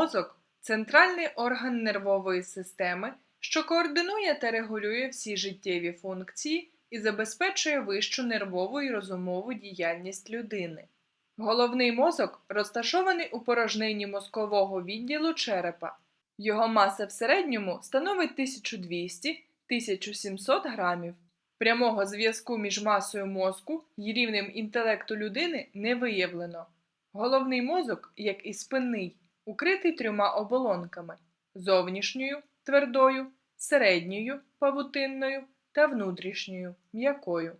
Мозок центральний орган нервової системи, що координує та регулює всі життєві функції і забезпечує вищу нервову і розумову діяльність людини. Головний мозок розташований у порожнині мозкового відділу черепа. Його маса в середньому становить 1200-1700 грамів. Прямого зв'язку між масою мозку і рівнем інтелекту людини не виявлено. Головний мозок, як і спинний, укритий трьома оболонками зовнішньою твердою, середньою павутинною та внутрішньою м'якою.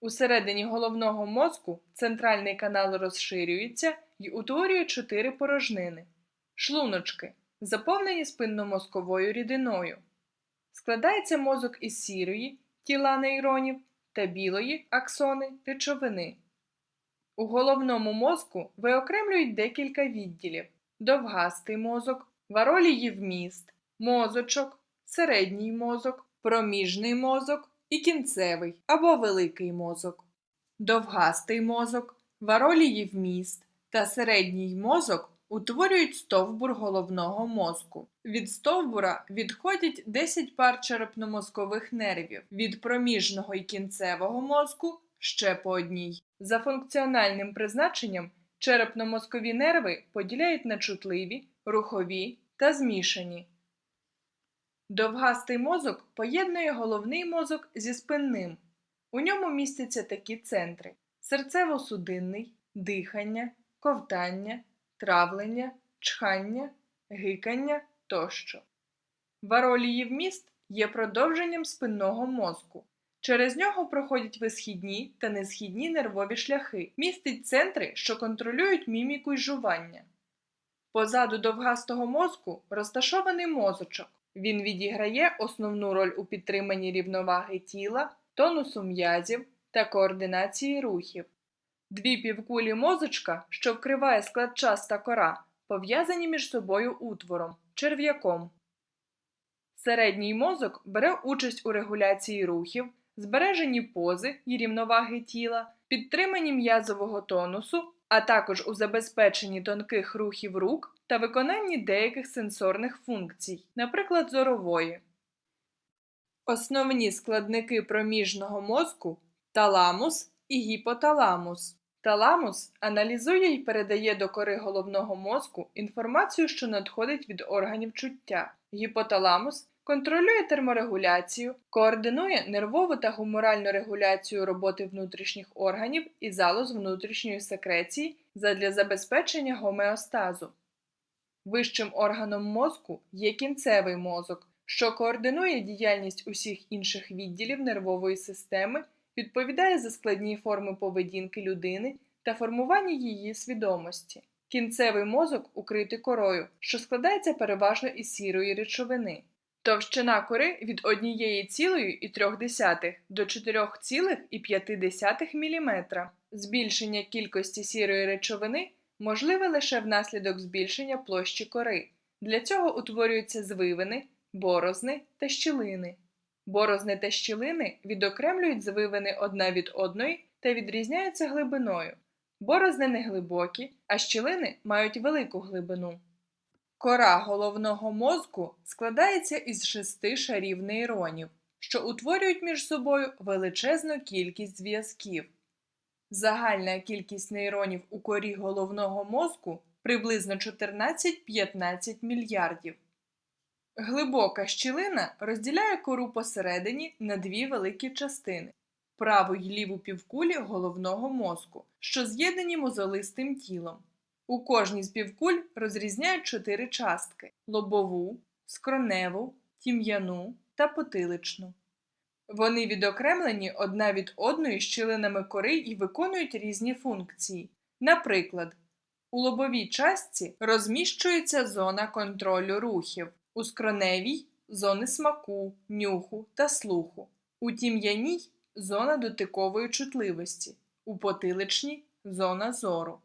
Усередині головного мозку центральний канал розширюється і утворює чотири порожнини шлуночки, заповнені спинномозковою рідиною. Складається мозок із сірої тіла нейронів та білої аксони речовини. У головному мозку виокремлюють декілька відділів: довгастий мозок, вароліїв міст, мозочок, середній мозок, проміжний мозок і кінцевий або великий мозок. Довгастий мозок, вароліїв міст та середній мозок утворюють стовбур головного мозку. Від стовбура відходять 10 пар черепно-мозкових нервів, від проміжного і кінцевого мозку ще по одній. За функціональним призначенням черепно-мозкові нерви поділяють на чутливі, рухові та змішані. Довгастий мозок поєднує головний мозок зі спинним. У ньому містяться такі центри: серцево-судинний, дихання, ковтання, травлення, чхання, гикання тощо. Вароліїв міст є продовженням спинного мозку. Через нього проходять висхідні та несхідні нервові шляхи, містить центри, що контролюють міміку й жування. Позаду довгастого мозку розташований мозочок. Він відіграє основну роль у підтриманні рівноваги тіла, тонусу м'язів та координації рухів. Дві півкулі мозочка, що вкриває складчаста кора, пов'язані між собою утвором черв'яком. Середній мозок бере участь у регуляції рухів, збереженні пози і рівноваги тіла, підтриманні м'язового тонусу, а також у забезпеченні тонких рухів рук та виконанні деяких сенсорних функцій, наприклад, зорової. Основні складники проміжного мозку таламус і гіпоталамус. Таламус аналізує і передає до кори головного мозку інформацію, що надходить від органів чуття. Гіпоталамус контролює терморегуляцію, координує нервову та гуморальну регуляцію роботи внутрішніх органів і залоз внутрішньої секреції задля забезпечення гомеостазу. Вищим органом мозку є кінцевий мозок, що координує діяльність усіх інших відділів нервової системи, відповідає за складні форми поведінки людини та формування її свідомості. Кінцевий мозок укритий корою, що складається переважно із сірої речовини. Товщина кори від 1,3 до 4,5 мм. Збільшення кількості сірої речовини можливе лише внаслідок збільшення площі кори. Для цього утворюються звивини, борозни та щілини. Борозни та щілини відокремлюють звивини одна від одної та відрізняються глибиною. Борозни не глибокі, а щілини мають велику глибину. Кора головного мозку складається із шести шарів нейронів, що утворюють між собою величезну кількість зв'язків. Загальна кількість нейронів у корі головного мозку приблизно 14-15 мільярдів. Глибока щілина розділяє кору посередині на дві великі частини праву й ліву півкулі головного мозку, що з'єднані мозолистим тілом. У кожній з півкуль розрізняють чотири частки лобову, скроневу, тім'яну та потиличну. Вони відокремлені одна від одної щілинами кори і виконують різні функції. Наприклад, у лобовій частці розміщується зона контролю рухів, у скроневій зони смаку, нюху та слуху, у тім'яній зона дотикової чутливості, у потиличній зона зору.